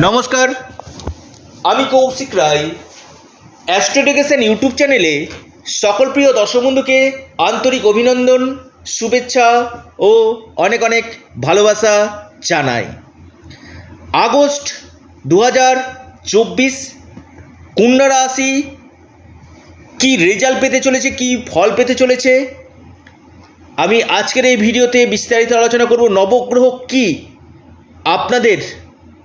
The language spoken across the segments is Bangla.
নমস্কার। আমি কৌশিক রায়। অ্যাস্ট্রোডেকেশন ইউটিউব চ্যানেলে সকল প্রিয় দর্শক বন্ধুকে আন্তরিক অভিনন্দন, শুভেচ্ছা ও অনেক অনেক ভালোবাসা জানাই। আগস্ট দু হাজার চব্বিশ কন্যা রাশি কী রেজাল্ট পেতে চলেছে, কী ফল পেতে চলেছে? আমি আজকের এই ভিডিওতে বিস্তারিত আলোচনা করব নবগ্রহ কি। আপনাদের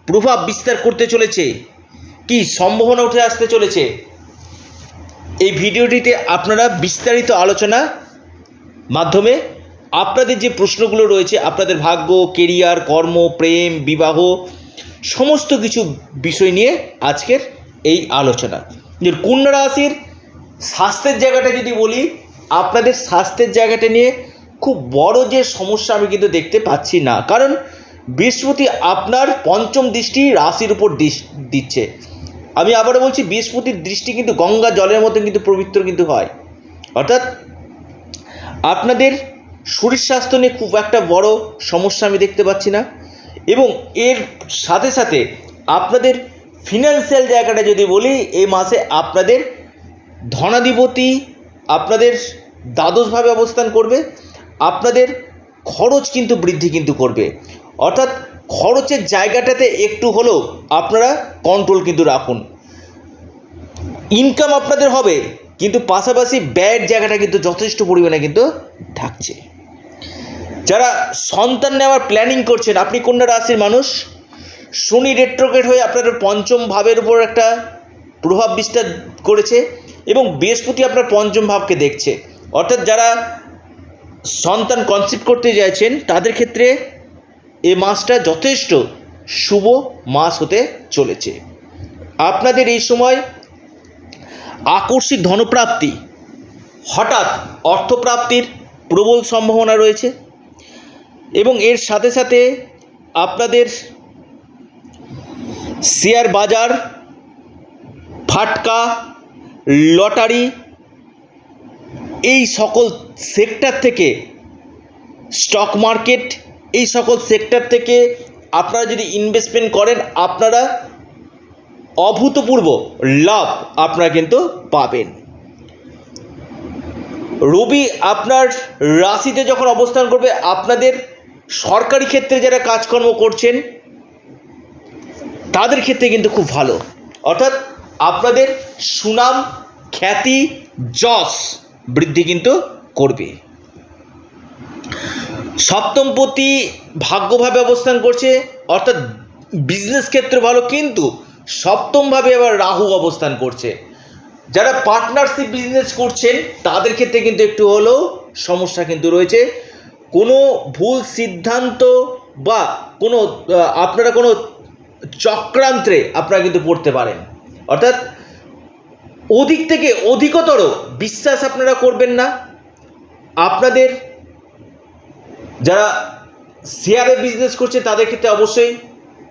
প্রভাব বিস্তার করতে চলেছে, কি সম্ভাবনা উঠে আসতে চলেছে, এই ভিডিওটিতে আপনারা বিস্তারিত আলোচনা মাধ্যমে আপনাদের যে প্রশ্নগুলো রয়েছে, আপনাদের ভাগ্য কেরিয়ার কর্ম, প্রেম, বিবাহ, সমস্ত কিছু বিষয় নিয়ে আজকের এই আলোচনা। যে কন্যা রাশির স্বাস্থ্যের জায়গাটা যদি বলি, আপনাদের স্বাস্থ্যের জায়গাটা নিয়ে খুব বড় যে সমস্যা আমি কিন্তু দেখতে পাচ্ছি না। কারণ বৃহস্পতি আপনার পঞ্চম দৃষ্টি রাশির উপর দিচ্ছে। আমি আবারও বলছি, বৃহস্পতির দৃষ্টি কিন্তু গঙ্গা জলের মতো কিন্তু পবিত্র কিন্তু হয়। অর্থাৎ আপনাদের শরীর স্বাস্থ্য নিয়ে খুব একটা বড় সমস্যা আমি দেখতে পাচ্ছি না। এবং এর সাথে সাথে আপনাদের ফিনান্সিয়াল জায়গাটা যদি বলি এই মাসে আপনাদের ধনাধিপতি আপনাদের দ্বাদশভাবে অবস্থান করবে। আপনাদের খরচ কিন্তু বৃদ্ধি কিন্তু করবে। অর্থাৎ খরচের জায়গাটাতে একটু হলেও আপনারা কন্ট্রোল কিন্তু রাখুন। ইনকাম আপনাদের হবে, কিন্তু পাশাপাশি ব্যয়ের জায়গাটা কিন্তু যথেষ্ট পরিমাণে কিন্তু থাকছে। যারা সন্তান নেওয়ার প্ল্যানিং করছেন, আপনি কন্যা রাশির মানুষ, শনি রেট্রোগেট হয়ে আপনাদের পঞ্চম ভাবের উপর একটা প্রভাব বিস্তার করেছে এবং বৃহস্পতি আপনার পঞ্চম ভাবকে দেখছে। অর্থাৎ যারা সন্তান কনসিপ্ট করতে চাইছেন, তাদের ক্ষেত্রে এ মাসটা যথেষ্ট শুভ মাস হতে চলেছে। আপনাদের এই সময় আকস্মিক ধনপ্রাপ্তি, হঠাৎ অর্থপ্রাপ্তির প্রবল সম্ভাবনা রয়েছে এবং এর সাথে সাথে আপনাদের শেয়ার বাজার, ফাটকা, লটারি, এই সকল সেক্টর থেকে স্টক মার্কেট এই সকল সেক্টর থেকে আপনারা যদি ইনভেস্টমেন্ট করেন, আপনারা অভূতপূর্ব লাভ আপনারা কিন্তু পাবেন। রবি আপনার রাশিতে যখন অবস্থান করবে, আপনাদের সরকারি ক্ষেত্রে যারা কাজকর্ম করছেন, তাদের ক্ষেত্রে কিন্তু খুব ভালো। অর্থাৎ আপনাদের সুনাম, খ্যাতি, যশ বৃদ্ধি কিন্তু করবে। সপ্তমপতি ভাগ্যভাবে অবস্থান করছে, অর্থাৎ বিজনেস ক্ষেত্রে ভালো, কিন্তু সপ্তমভাবে আবার রাহু অবস্থান করছে। যারা পার্টনারশিপ বিজনেস করছেন, তাদের ক্ষেত্রে কিন্তু একটু হলেও সমস্যা কিন্তু রয়েছে। কোনো ভুল সিদ্ধান্ত বা কোনো আপনারা কোনো চক্রান্তে আপনারা কিন্তু পড়তে পারেন। অর্থাৎ অধিক থেকে অধিকতর বিশ্বাস আপনারা করবেন না। আপনাদের যারা শেয়ারে বিজনেস করছে, তাদের ক্ষেত্রে অবশ্যই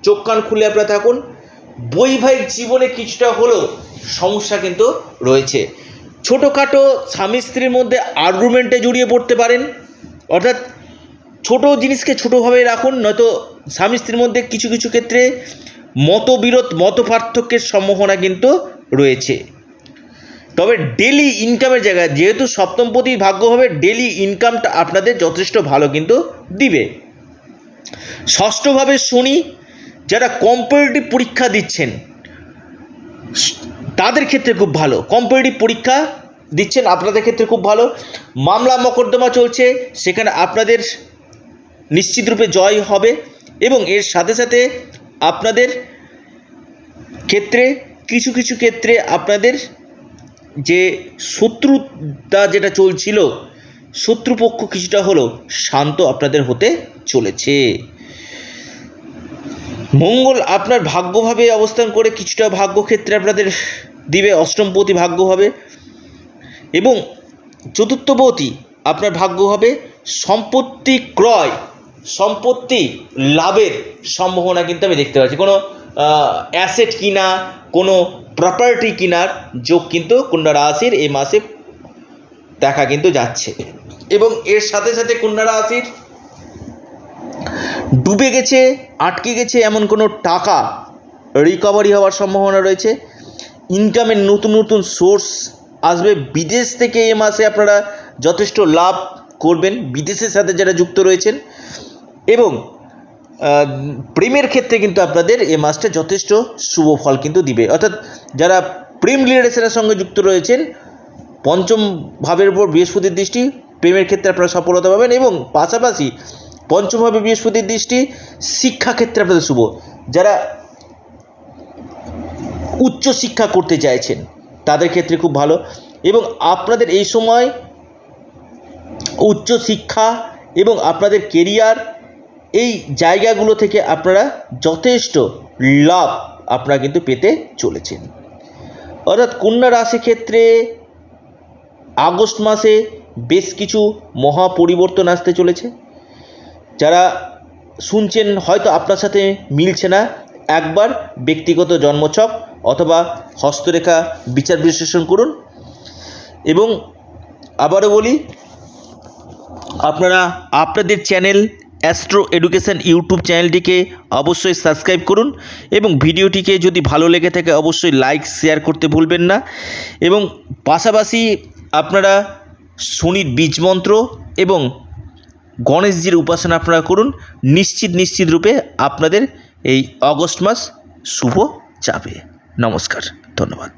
চোখ কান খুলে আপনারা থাকুন। বৈবাহিক জীবনে কিছুটা হলেও সমস্যা কিন্তু রয়েছে। ছোটোখাটো স্বামী স্ত্রীর মধ্যে আর্গুমেন্টে জড়িয়ে পড়তে পারেন। অর্থাৎ ছোট জিনিসকে ছোটোভাবে রাখুন, নয়তো স্বামী স্ত্রীর মধ্যে কিছু কিছু ক্ষেত্রে মতবিরোধ মত পার্থক্যের সম্ভাবনা কিন্তু রয়েছে। তবে ডেলি ইনকামের জায়গায় যেহেতু সপ্তমপতি ভাগ্য হবে ডেলি ইনকামটা আপনাদের যথেষ্ট ভালো কিন্তু দিবে। ষষ্ঠভাবে শনি যারা কম্পারেটিভ পরীক্ষা দিচ্ছেন, তাদের ক্ষেত্রে খুব ভালো। কম্পারেটিভ পরীক্ষা দিচ্ছেন, আপনাদের ক্ষেত্রে খুব ভালো। মামলা মকদ্দমা চলছে, সেখানে আপনাদের নিশ্চিতরূপে জয় হবে এবং এর সাথে সাথে আপনাদের ক্ষেত্রে, কিছু কিছু ক্ষেত্রে আপনাদের যে শত্রুতা যেটা চলছিল, শত্রুপক্ষ কিছুটা হলেও শান্ত আপনাদের হতে চলেছে। মঙ্গল আপনার ভাগ্যভাবে অবস্থান করে কিছুটা ভাগ্যক্ষেত্রে আপনাদের দিবে অষ্টমপতি ভাগ্য হবে। এবং চতুর্থপতি আপনার ভাগ্য হবে সম্পত্তি ক্রয়, সম্পত্তি লাভের সম্ভাবনা কিন্তু আমি দেখতে পাচ্ছি। কোনো অ্যাসেট কিনা, কোনো প্রপার্টি কেনার যোগ কিন্তু কন্যা রাশির এই মাসে দেখা কিন্তু যাচ্ছে। এবং এর সাথে সাথে কন্যা রাশির ডুবে গেছে, আটকে গেছে এমন কোনো টাকা রিকভারি হওয়ার সম্ভাবনা রয়েছে। ইনকামের নতুন নতুন সোর্স আসবে। বিদেশ থেকে এ মাসে আপনারা যথেষ্ট লাভ করবেন। বিদেশের সাথে যারা যুক্ত রয়েছেন। এবং প্রেমের ক্ষেত্রে কিন্তু আপনাদের এ মাসটা যথেষ্ট শুভ ফল কিন্তু দিবে। অর্থাৎ যারা প্রেম রিলেশনের সঙ্গে যুক্ত রয়েছেন, পঞ্চম ভাবের উপর বৃহস্পতির দৃষ্টি, প্রেমের ক্ষেত্রে আপনারা সফলতা পাবেন এবং পাশাপাশি পঞ্চমভাবে বৃহস্পতির দৃষ্টি শিক্ষাক্ষেত্রে আপনাদের শুভ। যারা উচ্চ শিক্ষা করতে চাইছেন, তাদের ক্ষেত্রে খুব ভালো এবং আপনাদের এই সময় উচ্চ শিক্ষা এবং আপনাদের কেরিয়ার এই জায়গাগুলো থেকে আপনারা যথেষ্ট লাভ আপনারা কিন্তু পেতে চলেছেন। অর্থাৎ কন্যা রাশি ক্ষেত্রে আগস্ট মাসে বেশ কিছু মহা পরিবর্তন আসতে চলেছে। যারা শুনছেন হয়তো আপনার সাথে মিলছে না, একবার ব্যক্তিগত জন্মছক অথবা হস্তরেখা বিচার বিশ্লেষণ করুন এবং আবারও বলি, আপনারা আপনাদের চ্যানেল অ্যাস্ট্রো এডুকেশন ইউটিউব চ্যানেলটিকে অবশ্যই সাবস্ক্রাইব করুন এবং ভিডিওটিকে যদি ভালো লেগে থাকে অবশ্যই লাইক, শেয়ার করতে ভুলবেন না। এবং পাশাপাশি আপনারা শনির বীজ মন্ত্র এবং গণেশজির উপাসনা আপনারা করুন। নিশ্চিত নিশ্চিত রূপে আপনাদের এই অগস্ট মাস শুভ যাবে। নমস্কার, ধন্যবাদ।